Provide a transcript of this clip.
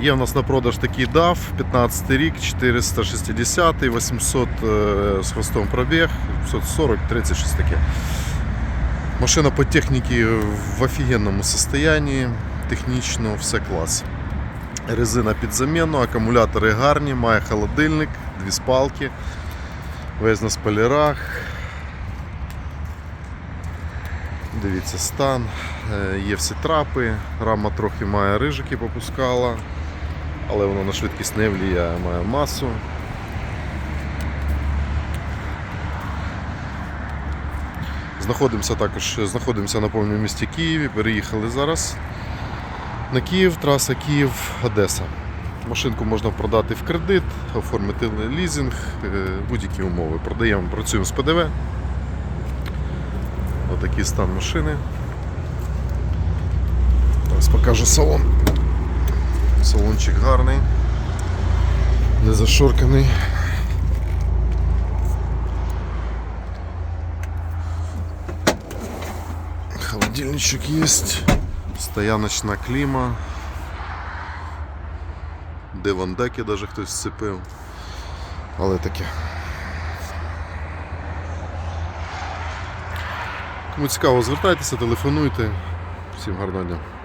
Є в нас на продаж такий DAF, 15 рік, 460, 800 е, з хвостом пробіг, 540, 30 щось таке. Машина по техніці в офігенному стані, технічно все клас. Резина під заміну, акумулятори гарні, має холодильник, дві спалки, весь на спалерах. Дивіться стан, Е, є всі трапи, рама трохи має рижики попускала, але воно на швидкість не впливає, має масу. Знаходимося також знаходимося на повному місті Києві, переїхали зараз на Київ, траса Київ-Одеса. Машинку можна продати в кредит, оформити лізинг, е, будь-які умови. Продаємо, працюємо з ПДВ. Отакий стан машини. Зараз покажу салон. Салончик гарний, не зашорканий. Холодильничок есть, стояночна кліма. Девандеки даже хтось сцепив. Але таке. Кому цікаво, звертайтеся, телефонуйте. Всім гарного дня.